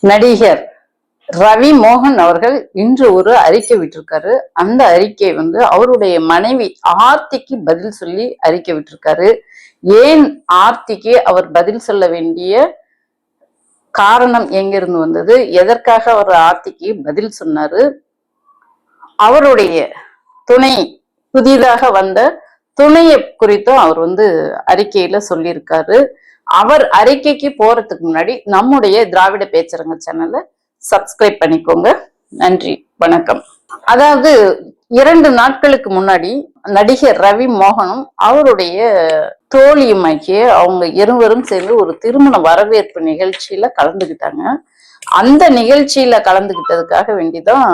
நடிகர் ரவி மோகன் அவர்கள் இன்று ஒரு அறிக்கை விட்டிருக்காரு. அந்த அறிக்கை வந்து அவருடைய மனைவி ஆர்த்திக்கு பதில் சொல்லி அறிக்கை விட்டிருக்காரு. ஏன் ஆர்த்திக்கு அவர் பதில் சொல்ல வேண்டிய காரணம் எங்கிருந்து வந்தது? எதற்காக அவர் ஆர்த்திக்கு பதில் சொன்னாரு? அவருடைய துணை புதிதாக வந்த துணையை குறித்தும் அவர் வந்து அறிக்கையில சொல்லியிருக்காரு. அவர் அறிக்கைக்கு போறதுக்கு முன்னாடி நம்முடைய திராவிட பேச்சரங்க சேனலை சப்ஸ்கிரைப் பண்ணிக்கோங்க. நன்றி வணக்கம். அதாவது இரண்டு நாட்களுக்கு முன்னாடி நடிகர் ரவி மோகனும் அவருடைய தோழியுமாக்கிய அவங்க இருவரும் சேர்ந்து ஒரு திருமண வரவேற்பு நிகழ்ச்சியில கலந்துக்கிட்டாங்க அந்த நிகழ்ச்சியில கலந்துக்கிட்டதுக்காக வேண்டிதான்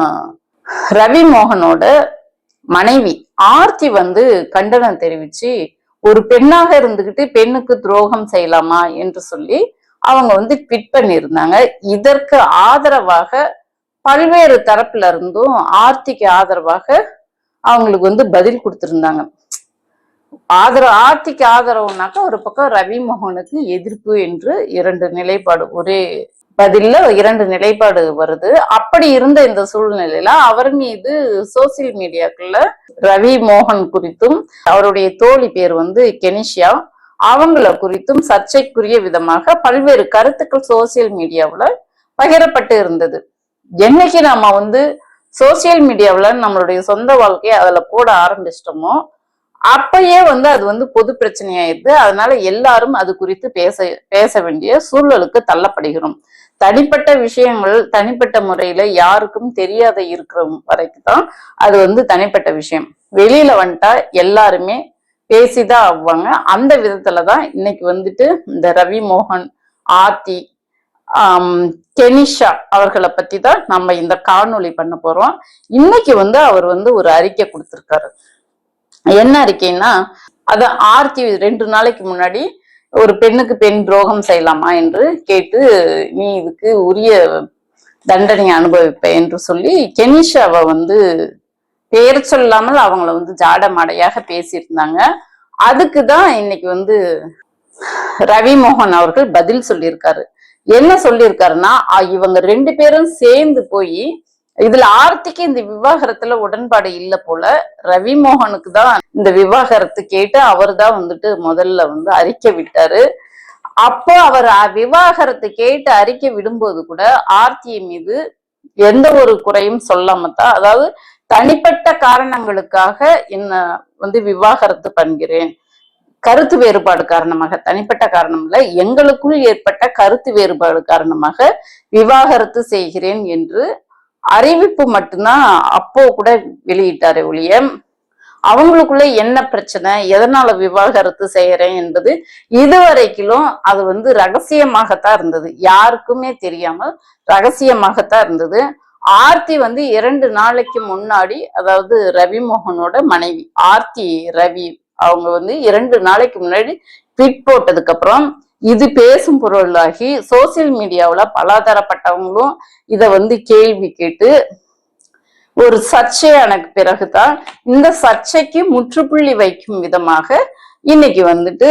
ரவி மோகனோட மனைவி ஆர்த்தி வந்து கண்டனம் தெரிவிச்சு ஒரு பெண்ணாக இருந்துகிட்டு பெண்ணுக்கு துரோகம் செய்யலாமா என்று சொல்லி அவங்க வந்து ட்விட் பண்ணியிருந்தாங்க. இதற்கு ஆதரவாக பல்வேறு தரப்புல இருந்தும் ஆர்த்திக்கு ஆதரவாக அவங்களுக்கு வந்து பதில் கொடுத்துருந்தாங்க. ஆதரவு ஆர்த்திக்கு ஆதரவுனாக்கா ஒரு பக்கம் ரவி மோகனுக்கு எதிர்ப்பு என்று இரண்டு நிலைப்பாடு ஒரே பதில்ல இரண்டு நிலைப்பாடு வருது. அப்படி இருந்த இந்த சூழ்நிலையில அவர் மீது சோசியல் மீடியாக்குள்ள ரவி மோகன் குறித்தும் அவருடைய தோழி பேர் வந்து கெனிஷியா அவங்கள குறித்தும் சர்ச்சைக்குரிய விதமாக பல்வேறு கருத்துக்கள் சோசியல் மீடியாவுல பகிரப்பட்டு இருந்தது. என்னைக்கு நாம வந்து சோசியல் மீடியாவுல நம்மளுடைய சொந்த வாழ்க்கையை அதுல போட ஆரம்பிச்சிட்டோமோ அப்பயே வந்து அது வந்து பொது பிரச்சனையாயிருது அதனால எல்லாரும் அது குறித்து பேச பேச வேண்டிய சூழலுக்கு தள்ளப்படுகிறோம். தனிப்பட்ட விஷயங்கள் தனிப்பட்ட முறையில யாருக்கும் தெரியாத இருக்கிற வரைக்கும் தான் அது வந்து தனிப்பட்ட விஷயம். வெளியில வந்துட்டா எல்லாருமே பேசிதான் ஆவாங்க அந்த விதத்துலதான் இன்னைக்கு வந்துட்டு இந்த ரவி மோகன் ஆர்த்தி கெனிஷா அவர்களை பத்தி தான் நம்ம இந்த காணொளி பண்ண போறோம். இன்னைக்கு வந்து அவர் வந்து ஒரு அறிக்கை கொடுத்திருக்காரு. என்ன அறிக்கைன்னா அத ஆர்த்தி ரெண்டு நாளைக்கு முன்னாடி ஒரு பெண்ணுக்கு பெண் துரோகம் செய்யலாமா என்று கேட்டு நீ இதுக்கு உரிய தண்டனையை அனுபவிப்ப என்று சொல்லி கெனிஷாவை வந்து பேர் சொல்லாமல் அவங்கள வந்து ஜாட மாடையாக பேசியிருந்தாங்க. அதுக்கு தான் இன்னைக்கு வந்து ரவி மோகன் அவர்கள் பதில் சொல்லியிருக்காரு. என்ன சொல்லியிருக்காருன்னா இவங்க ரெண்டு பேரும் சேர்ந்து போய் இதுல ஆர்த்திக்கு இந்த விவாகரத்துல உடன்பாடு இல்ல போல. ரவி மோகனுக்கு தான் இந்த விவாகரத்து கேட்டு அவர் தான் வந்துட்டு முதல்ல வந்து அறிக்கை விட்டாரு. அப்போ அவர் விவாகரத்தை விவாகரத்து கேட்டு அறிக்கை விடும்போது கூட ஆர்த்தியை மீது எந்த ஒரு குறையும் சொல்லாம தான் அதாவது தனிப்பட்ட காரணங்களுக்காக என்ன வந்து விவாகரத்து பண்ணுகிறேன் கருத்து வேறுபாடு காரணமாக தனிப்பட்ட காரணம் இல்ல எங்களுக்குள் ஏற்பட்ட கருத்து வேறுபாடு காரணமாக விவாகரத்து செய்கிறேன் என்று அறிவிப்பு மட்டும்தான் அப்போ கூட வெளியிட்டாரு ஒழிய அவங்களுக்குள்ள என்ன பிரச்சனை? எதனால விவாகரத்து செய்யறேன் என்பது இதுவரைக்கிலும் அது வந்து ரகசியமாகத்தான் இருந்தது. யாருக்குமே தெரியாமல் ரகசியமாகத்தான் இருந்தது. ஆர்த்தி வந்து இரண்டு நாளைக்கு முன்னாடி அதாவது ரவி மோகனோட மனைவி ஆர்த்தி ரவி அவங்க வந்து இரண்டு நாளைக்கு முன்னாடி ட்விட் போட்டதுக்கு அப்புறம் இது பேசும் பொருளாகி சோசியல் மீடியாவுல பலதரப்பட்டவங்களும் இதை வந்து கேள்வி கேட்டு ஒரு சர்ச்சையான பிறகுதான் இந்த சர்ச்சைக்கு முற்றுப்புள்ளி வைக்கும் விதமாக இன்னைக்கு வந்துட்டு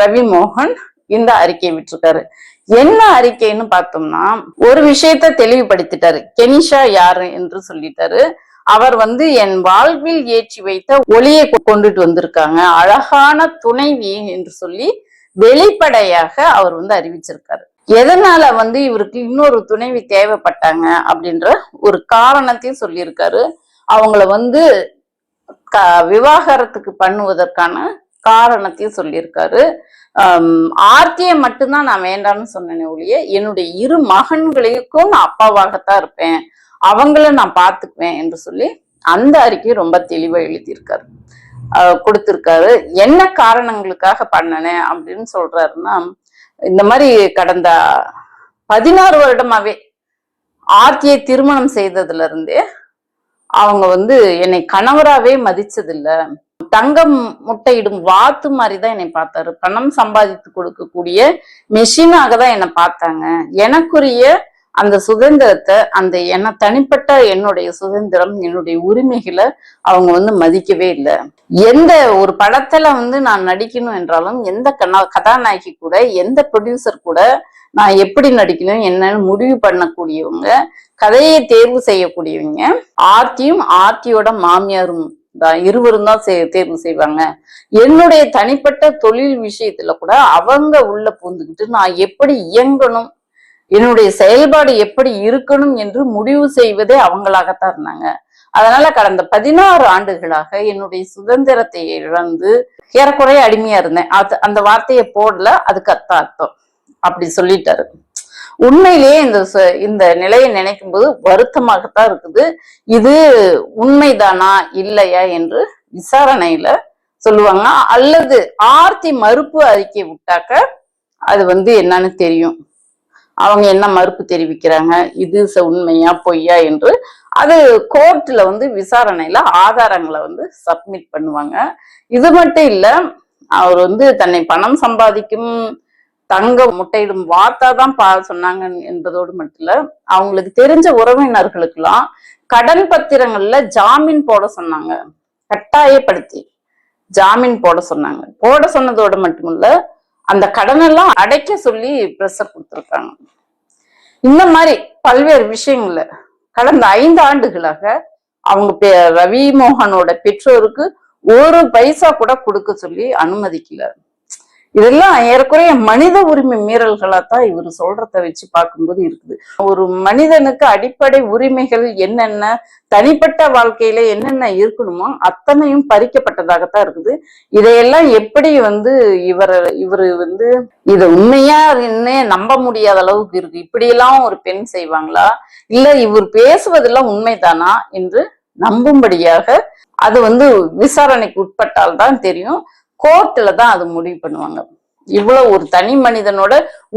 ரவி மோகன் இந்த அறிக்கை விட்டுருக்காரு. என்ன அறிக்கைன்னு பார்த்தோம்னா ஒரு விஷயத்த தெளிவுபடுத்திட்டாரு. கெனிஷா யாரு என்று சொல்லிட்டாரு. அவர் வந்து என் வாழ்வில் ஏற்றி வைத்த ஒளியை கொண்டுட்டு வந்திருக்காங்க. அழகான துணைவி என்று சொல்லி வெளிப்படையாக அவர் வந்து அறிவிச்சிருக்காரு. எதனால வந்து இவருக்கு இன்னொரு துணைவி தேவைப்பட்டாங்க அப்படின்ற ஒரு காரணத்தையும் சொல்லியிருக்காரு. அவங்கள வந்து க விவாகரத்துக்கு பண்ணுவதற்கான காரணத்தையும் சொல்லியிருக்காரு. ஆர்த்தியை மட்டும்தான் நான் வேண்டாம்னு சொன்னேனே ஒழிய என்னுடைய இரு மகன்களுக்கும் நான் அப்பாவாகத்தான் இருப்பேன். அவங்கள நான் பார்த்துக்குவேன் என்று சொல்லி அந்த அறிக்கையை ரொம்ப தெளிவாக எழுதியிருக்காரு. கொடுத்திருக்காரு. என்ன காரணங்களுக்காக பண்ணனேன் அப்படின்னு சொல்றாருன்னா இந்த மாதிரி கடந்த பதினாறு வருடமாவே ஆர்த்தியை திருமணம் செய்ததுல இருந்தே அவங்க வந்து என்னை கணவராவே மதிச்சதில்ல. தங்கம் முட்டையிடும் வாத்து மாதிரி தான் என்னை பார்த்தாரு. பணம் சம்பாதித்து கொடுக்கக்கூடிய மெஷினாக தான் என்னை பார்த்தாங்க. எனக்குரிய அந்த சுதந்திரத்தை அந்த என்ன தனிப்பட்ட என்னுடைய சுதந்திரம் என்னுடைய உரிமைகளை அவங்க வந்து மதிக்கவே இல்லை. எந்த ஒரு படத்துல வந்து நான் நடிக்கணும் என்றாலும் எந்த கதாநாயகி கூட எந்த ப்ரொடியூசர் கூட நான் எப்படி நடிக்கணும் என்னன்னு முடிவு பண்ணக்கூடியவங்க கதையை தேர்வு செய்யக்கூடியவங்க ஆர்த்தியும் ஆர்த்தியோட மாமியாரும் தான் இருவரும் தான் தேர்வு செய்வாங்க. என்னுடைய தனிப்பட்ட தொழில் விஷயத்துல கூட அவங்க உள்ள பூந்துக்கிட்டு நான் எப்படி இயங்கணும் என்னுடைய செயல்பாடு எப்படி இருக்கணும் என்று முடிவு செய்வதே அவங்களாகத்தான் இருந்தாங்க. அதனால கடந்த பதினாறு ஆண்டுகளாக என்னுடைய சுதந்திரத்தை இழந்து ஏறக்குறைய அடிமையா இருந்தேன். அது அந்த வார்த்தையை போடல அதுக்கு அர்த்தம் அர்த்தம். அப்படி சொல்லிட்டாரு. உண்மையிலேயே இந்த ச- இந்த நிலையை நினைக்கும் போது வருத்தமாகத்தான் இருக்குது. இது உண்மைதானா இல்லையா என்று விசாரணையில சொல்லுவாங்க. அல்லது ஆர்த்தி மறுப்பு அறிக்கை விட்டாக்க அது வந்து என்னன்னு தெரியும். அவங்க என்ன மறுப்பு தெரிவிக்கிறாங்க? இது ச- உண்மையா பொய்யா என்று அது கோர்ட்ல வந்து விசாரணையில ஆதாரங்களை வந்து சப்மிட் பண்ணுவாங்க. இது மட்டும் இல்ல அவர் வந்து தன்னை பணம் சம்பாதிக்கும் தங்க முட்டையிடும் வார்த்தா தான் பா சொன்னாங்க என்பதோடு மட்டும் இல்ல அவங்களுக்கு தெரிஞ்ச உறவினர்களுக்கெல்லாம் கடன் பத்திரங்கள்ல ஜாமீன் போட சொன்னாங்க. கட்டாயப்படுத்தி ஜாமீன் போட சொன்னாங்க. போட சொன்னதோட மட்டுமில்ல அந்த கடனெல்லாம் அடைக்க சொல்லி பிரஷர் கொடுத்துருக்காங்க. இந்த மாதிரி பல்வேறு விஷயங்கள்ல கடந்த ஐந்து ஆண்டுகளாக அவங்க பெ- ரவி மோகனோட பெற்றோருக்கு ஒரு பைசா கூட கொடுக்க சொல்லி அனுமதிக்கல. இதெல்லாம் ஏறக்குறைய மனித உரிமை மீறல்களா தான் இவர் சொல்றத வச்சு பார்க்கும்போது இருக்குது. ஒரு மனிதனுக்கு அடிப்படை உரிமைகள் என்னென்ன தனிப்பட்ட வாழ்க்கையில என்னென்ன இருக்கணுமோ அத்தனையும் பறிக்கப்பட்டதாகத்தான் இருக்குது. இதையெல்லாம் எப்படி வந்து இவர் இவர் வந்து இத உண்மையா என்ன நம்ப முடியாத அளவுக்கு இருக்கு. இப்படியெல்லாம் ஒரு பெண் செய்வாங்களா? இல்ல இவர் பேசுவதெல்லாம் உண்மைதானா என்று நம்பும்படியாக அது வந்து விசாரணைக்கு உட்பட்டால் தான் தெரியும். கோர்ட்ல தான் அது முடிவு பண்ணுவாங்க. இவ்வளவு ஒரு தனி மனிதனோட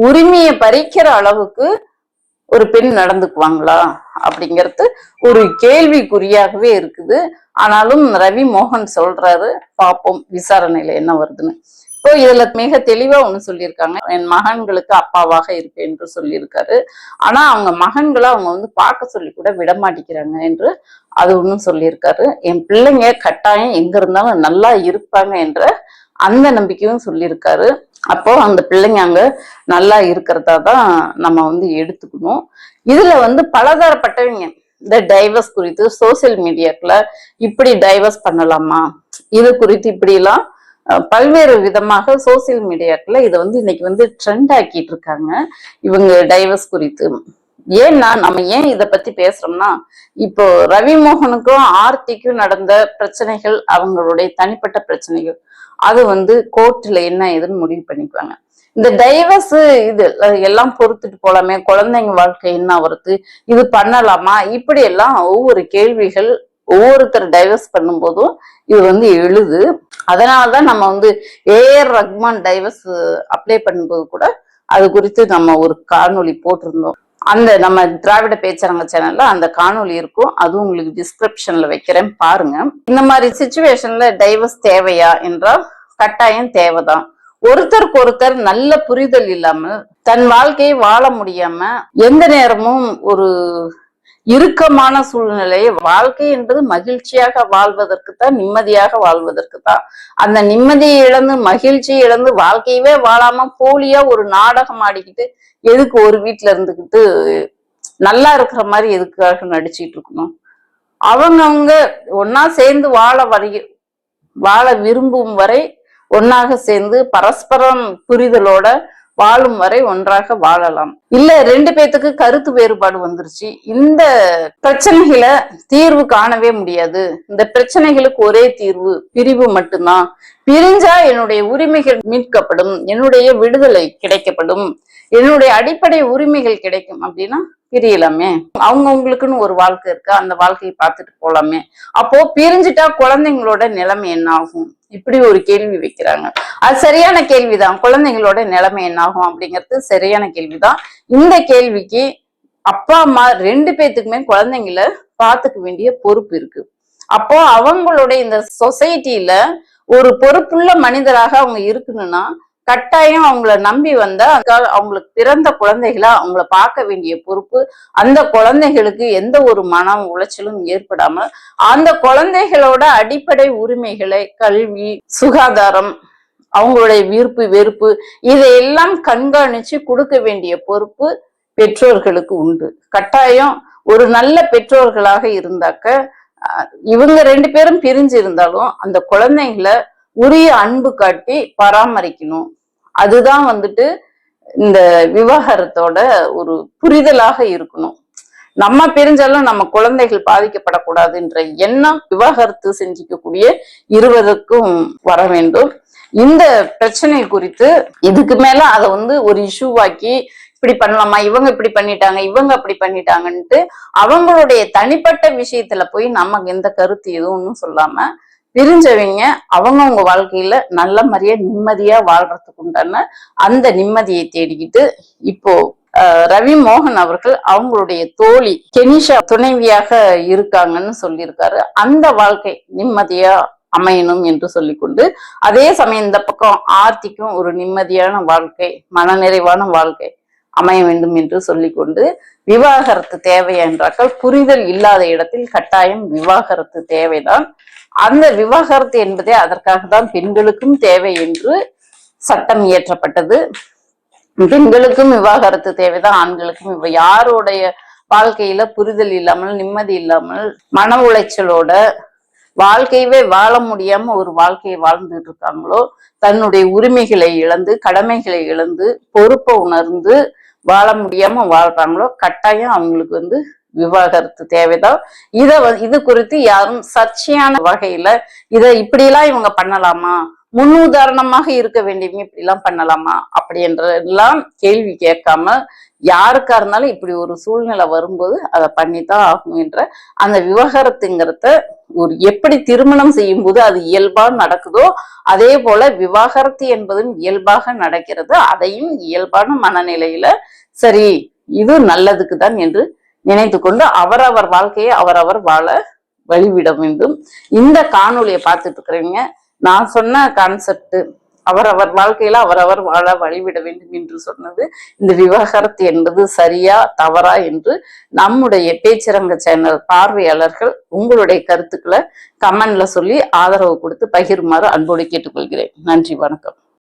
உரிமையை பறிக்கிற அளவுக்கு ஒரு பெண் நடந்துக்குவாங்களா? அப்படிங்கிறது ஒரு கேள்விக்குறியாகவே இருக்குது. ஆனாலும் ரவி மோகன் சொல்றாரு பார்ப்போம் விசாரணையில என்ன வருதுன்னு. இப்போ இதுல மிக தெளிவா ஒண்ணு சொல்லியிருக்காங்க. என் மகன்களுக்கு அப்பாவாக இருப்பேன் என்று சொல்லியிருக்காரு. ஆனா அவங்க மகன்களை அவங்க வந்து பார்க்க சொல்லி கூட விட மாட்டேங்கிறாங்க என்று அது ஒன்றும் சொல்லியிருக்காரு. என் பிள்ளைங்க கட்டாயம் எங்க இருந்தாலும் நல்லா இருப்பாங்க என்ற அந்த நம்பிக்கையும் சொல்லியிருக்காரு. அப்போ அந்த பிள்ளைங்க அங்க நல்லா இருக்கிறதா தான் நம்ம வந்து எடுத்துக்கணும். இதுல வந்து பலதரப்பட்டவங்க இந்த டைவர்ஸ் குறித்து சோசியல் மீடியாக்குள்ள இப்படி டைவர்ஸ் பண்ணலாமா? இது குறித்து இப்படிலாம் பல்வேறு விதமாக சோசியல் மீடியாக்குள்ள இதை வந்து இன்னைக்கு வந்து ட்ரெண்ட் ஆக்கிட்டு இருக்காங்க. இவங்க டைவர்ஸ் குறித்து. ஏன்னா நம்ம ஏன் இதை பத்தி பேசுறோம்னா இப்போ ரவி மோகனுக்கும் ஆர்த்திக்கும் நடந்த பிரச்சனைகள் அவங்களுடைய தனிப்பட்ட பிரச்சனைகள் அது வந்து கோர்ட்ல என்ன ஏதுன்னு முடிவு பண்ணிக்குவாங்க. இந்த டைவர்ஸ் இது எல்லாம் பொறுத்துட்டு போலாமே குழந்தைங்க வாழ்க்கை என்ன வருது இது பண்ணலாமா இப்படி எல்லாம் ஒவ்வொரு கேள்விகள் ஒவ்வொருத்தர் டைவர்ஸ் பண்ணும்போதும் இது வந்து எழுது. அதனாலதான் நம்ம வந்து ஏஆர் ரஹ்மான் டைவர்ஸ் அப்ளை பண்ணும்போது கூட அது குறித்து நம்ம ஒரு காணொலி போட்டிருந்தோம். அந்த நம்ம திராவிட பேச்சரங்க சேனல்ல அந்த காணொலி இருக்கும். அதுவும் உங்களுக்கு டிஸ்கிரிப்ஷன்ல வைக்கிறேன். பாருங்க. இந்த மாதிரி சுச்சுவேஷன்ல டைவர்ஸ் தேவையா என்றால் கட்டாயம் தேவைதான். ஒருத்தருக்கு ஒருத்தர் நல்ல புரிதல் இல்லாமல் தன் வாழ்க்கையை வாழ முடியாம எந்த நேரமும் ஒரு இறுக்கமான சூழ்நிலையை வாழ்க்கை என்பது மகிழ்ச்சியாக வாழ்வதற்கு தான் நிம்மதியாக வாழ்வதற்கு தான் அந்த நிம்மதியை இழந்து மகிழ்ச்சியை இழந்து வாழ்க்கையவே வாழாம போலியா ஒரு நாடகம் ஆடிக்கிட்டு எதுக்கு ஒரு வீட்டுல இருந்துக்கிட்டு நல்லா இருக்கிற மாதிரி எதுக்காக நடிச்சிட்டு இருக்கணும்? அவங்கவுங்க ஒன்னா சேர்ந்து வாழ வரை வாழ விரும்பும் வரை ஒன்னாக சேர்ந்து பரஸ்பரம் புரிதலோட வாழும் வரை ஒன்றாக வாழலாம். இல்ல ரெண்டு பேத்துக்கு கருத்து வேறுபாடு வந்துருச்சு. இந்த பிரச்சனைகளை தீர்வு காணவே முடியாது. இந்த பிரச்சனைகளுக்கு ஒரே தீர்வு பிரிவு மட்டும்தான். பிரிஞ்சா என்னுடைய உரிமைகள் மீட்கப்படும். என்னுடைய விடுதலை கிடைக்கப்படும். என்னுடைய அடிப்படை உரிமைகள் கிடைக்கும் அப்படின்னா பிரியலாமே. அவங்கவுங்களுக்குன்னு ஒரு வாழ்க்கை இருக்கு. அந்த வாழ்க்கையை பார்த்துட்டு போலாமே. அப்போ பிரிஞ்சுட்டா குழந்தைங்களோட நிலைமை என்ன ஆகும் இப்படி ஒரு கேள்வி வைக்கிறாங்க. அது சரியான கேள்விதான். குழந்தைங்களோட நிலைமை என்ன ஆகும் அப்படிங்கிறது சரியான கேள்விதான். இந்த கேள்விக்கு அப்பா அம்மா ரெண்டு பேத்துக்குமே குழந்தைங்கள பாத்துக்க வேண்டிய பொறுப்பு இருக்கு. அப்போ அவங்களுடைய இந்த சொசைட்டில ஒரு பொறுப்புள்ள மனிதராக அவங்க இருக்கணும்னா கட்டாயம் அவங்கள நம்பி வந்த அவங்களுக்கு பிறந்த குழந்தைகளா அவங்கள பார்க்க வேண்டிய பொறுப்பு அந்த குழந்தைகளுக்கு எந்த ஒரு மனம் உளைச்சலும் ஏற்படாமல் அந்த குழந்தைகளோட அடிப்படை உரிமைகளை கல்வி சுகாதாரம் அவங்களுடைய விருப்பு வெறுப்பு இதையெல்லாம் கண்காணிச்சு கொடுக்க வேண்டிய பொறுப்பு பெற்றோர்களுக்கு உண்டு. கட்டாயம் ஒரு நல்ல பெற்றோர்களாக இருந்தாக்க இவங்க ரெண்டு பேரும் பிரிஞ்சு இருந்தாலும் அந்த குழந்தைங்களை உரிய அன்பு காட்டி பராமரிக்கணும். அதுதான் வந்துட்டு இந்த விவாகரத்தோட ஒரு புரிதலாக இருக்கணும். நம்ம பிரிஞ்சாலும் நம்ம குழந்தைகள் பாதிக்கப்படக்கூடாதுன்ற எண்ணம் விவாகரத்து செஞ்சுக்கக்கூடிய இருவருக்கும் வர வேண்டும். இந்த பிரச்சனை குறித்து இதுக்கு மேல அதை வந்து ஒரு இஷ்யூவாக்கி இப்படி பண்ணலாமா? இவங்க இப்படி பண்ணிட்டாங்க இவங்க அப்படி பண்ணிட்டாங்கன்ட்டு அவங்களுடைய தனிப்பட்ட விஷயத்துல போய் நமக்கு எந்த கருத்து எதுவும் சொல்லாம பிரிஞ்சவங்க அவங்கவங்க வாழ்க்கையில நல்ல மாதிரியா நிம்மதியா வாழ்றதுக்கு உண்டான அந்த நிம்மதியை தேடிக்கிட்டு இப்போ ரவி மோகன் அவர்கள் அவங்களுடைய தோழி கெனிஷா துணைவியாக இருக்காங்கன்னு சொல்லியிருக்காரு. அந்த வாழ்க்கை நிம்மதியா அமையணும் என்று சொல்லிக்கொண்டு அதே சமயம் இந்த பக்கம் ஆர்த்திக்கும் ஒரு நிம்மதியான வாழ்க்கை மனநிறைவான வாழ்க்கை அமைய வேண்டும் என்று சொல்லிக்கொண்டு விவாகரத்து தேவை என்றாக்கள் புரிதல் இல்லாத இடத்தில் கட்டாயம் விவாகரத்து தேவைதான். அந்த விவாகரத்து என்பதே அதற்காக தான் பெண்களுக்கும் தேவை என்று சட்டம் இயற்றப்பட்டது. பெண்களுக்கும் விவாகரத்து தேவைதான் ஆண்களுக்கும் இவ யாருடைய வாழ்க்கையில புரிதல் இல்லாமல் நிம்மதி இல்லாமல் மன உளைச்சலோட வாழ்க்கையவே வாழ முடியாம ஒரு வாழ்க்கையை வாழ்ந்துட்டு இருக்காங்களோ தன்னுடைய உரிமைகளை இழந்து கடமைகளை இழந்து பொறுப்பை உணர்ந்து வாழ முடியாம வாழ்றாங்களோ கட்டாயம் அவங்களுக்கு வந்து விவாகரத்து தேவைதான். இதை வ- இது குறித்து யாரும் சர்ச்சையான வகையில இதை இப்படியெல்லாம் இவங்க பண்ணலாமா? முன்னுதாரணமாக இருக்க வேண்டியவங்க இப்படி எல்லாம் பண்ணலாமா? அப்படின்றதெல்லாம் கேள்வி கேட்காம யாருக்கா இருந்தாலும் இப்படி ஒரு சூழ்நிலை வரும்போது அதை பண்ணித்தான் ஆகும் என்ற அந்த விவாகரத்துங்கிறத ஒரு எப்படி திருமணம் செய்யும் போது அது இயல்பா நடக்குதோ அதே போல விவாகரத்து என்பதும் இயல்பாக நடக்கிறது. அதையும் இயல்பான மனநிலையில சரி இது நல்லதுக்கு தான் என்று நினைத்து கொண்டு அவரவர் வாழ்க்கையை அவரவர் வாழ வழிவிட வேண்டும். இந்த காணொலியை பார்த்துட்டு இருக்கிறவங்க நான் சொன்ன கான்செப்ட் அவரவர் வாழ்க்கையில அவரவர் வாழ வழிவிட வேண்டும் என்று சொன்னது இந்த விவாகரத்து என்பது சரியா தவறா என்று நம்முடைய பேச்சரங்க சேனல் பார்வையாளர்கள் உங்களுடைய கருத்துக்களை கமெண்ட்ல சொல்லி ஆதரவு கொடுத்து பகிருமாறு அன்போடு கேட்டுக்கொள்கிறேன். நன்றி வணக்கம்.